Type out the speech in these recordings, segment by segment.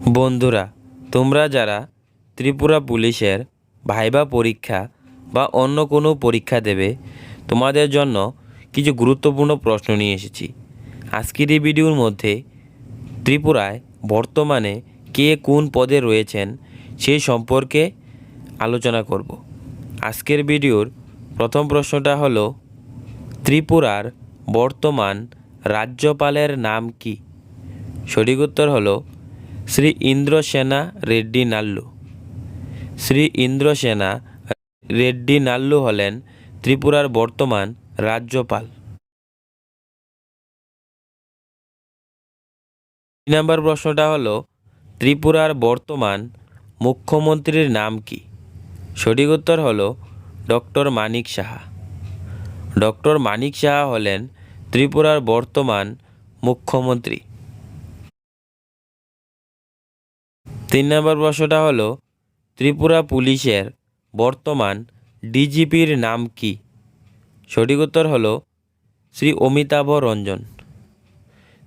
বন্ধুরা, তোমরা যারা ত্রিপুরা পুলিশের ভাইবা পরীক্ষা বা অন্য কোনো পরীক্ষা দেবে, তোমাদের জন্য কিছু গুরুত্বপূর্ণ প্রশ্ন নিয়ে এসেছি। আজকের এই ভিডিওর মধ্যে ত্রিপুরায় বর্তমানে কে কোন পদে রয়েছেন সেই সম্পর্কে আলোচনা করব। আজকের ভিডিওর প্রথম প্রশ্নটা হলো, ত্রিপুরার বর্তমান রাজ্যপালের নাম কি? সঠিক উত্তর হলো শ্রী ইন্দ্রসেনা রেড্ডি নাল্লু। শ্রী ইন্দ্রসেনা রেড্ডি নাল্লু হলেন ত্রিপুরার বর্তমান রাজ্যপাল। দুই নম্বর প্রশ্নটা হলো, ত্রিপুরার বর্তমান মুখ্যমন্ত্রীর নাম কি? সঠিক উত্তর হলো ডক্টর মানিক সাহা। ডক্টর মানিক সাহা হলেন ত্রিপুরার বর্তমান মুখ্যমন্ত্রী। তিন নম্বর প্রশ্নটা হলো, ত্রিপুরা পুলিশের বর্তমান ডিজিপির নাম কি? সঠিক উত্তর হলো, শ্রী অমিতাভ রঞ্জন।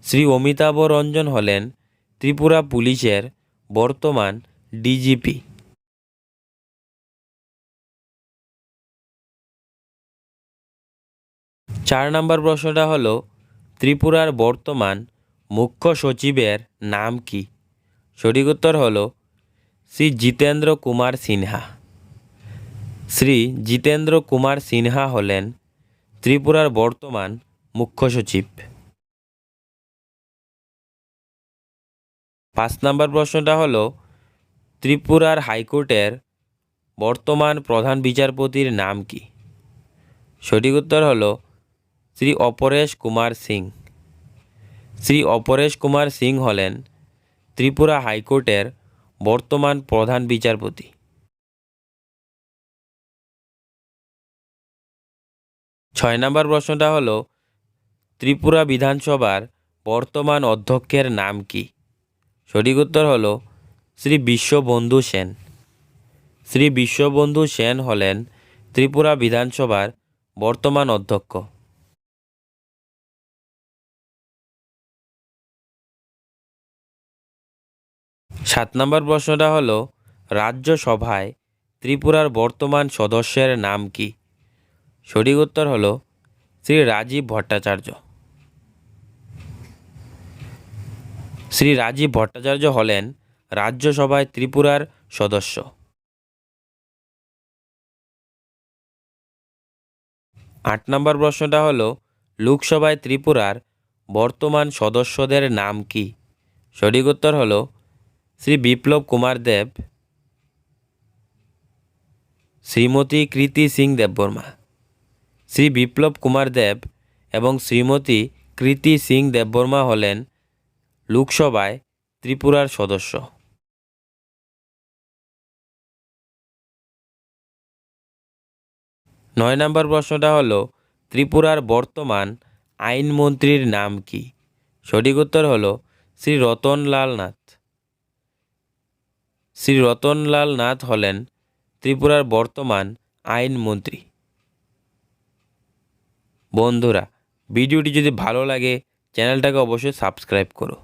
শ্রী অমিতাভ রঞ্জন হলেন ত্রিপুরা পুলিশের বর্তমান ডিজিপি। চার নম্বর প্রশ্নটা হলো, ত্রিপুরার বর্তমান মুখ্য সচিবের নাম কি? সঠিক উত্তর হল শ্রী জিতেন্দ্র কুমার সিনহা। শ্রী জিতেন্দ্র কুমার সিনহা হলেন ত্রিপুরার বর্তমান মুখ্য সচিব। পাঁচ নম্বর প্রশ্নটা হলো, ত্রিপুরার হাইকোর্টের বর্তমান প্রধান বিচারপতির নাম কি? সঠিক উত্তর হল শ্রী অপরেশ কুমার সিং। শ্রী অপরেশ কুমার সিং হলেন ত্রিপুরা হাইকোর্টের বর্তমান প্রধান বিচারপতি। ছয় নম্বর প্রশ্নটা হলো, ত্রিপুরা বিধানসভার বর্তমান অধ্যক্ষের নাম কি? সঠিক উত্তর হলো, শ্রী বিশ্ববন্ধু সেন। শ্রী বিশ্ববন্ধু সেন হলেন ত্রিপুরা বিধানসভার বর্তমান অধ্যক্ষ। সাত নম্বর প্রশ্নটা হলো, রাজ্যসভায় ত্রিপুরার বর্তমান সদস্যের নাম কি? সঠিক উত্তর হলো, শ্রী রাজীব ভট্টাচার্য। শ্রী রাজীব ভট্টাচার্য হলেন রাজ্যসভায় ত্রিপুরার সদস্য। আট নম্বর প্রশ্নটা হলো, লোকসভায় ত্রিপুরার বর্তমান সদস্যদের নাম কি? সঠিক উত্তর হলো শ্রী বিপ্লব কুমার দেব, শ্রীমতী কৃতি সিং দেববর্মা শ্রী বিপ্লব কুমার দেব এবং শ্রীমতী কৃতি সিং দেববর্মা হলেন লোকসভায় ত্রিপুরার সদস্য। নয় নম্বর প্রশ্নটা হলো, ত্রিপুরার বর্তমান আইনমন্ত্রীর নাম কি? সঠিক উত্তর হলো, শ্রী রতনলাল নাথ। শ্রী রতনলাল নাথ হলেন ত্রিপুরার বর্তমান আইনমন্ত্রী বন্ধুরা, ভিডিওটি যদি ভালো লাগে, চ্যানেলটাকে অবশ্যই সাবস্ক্রাইব করো।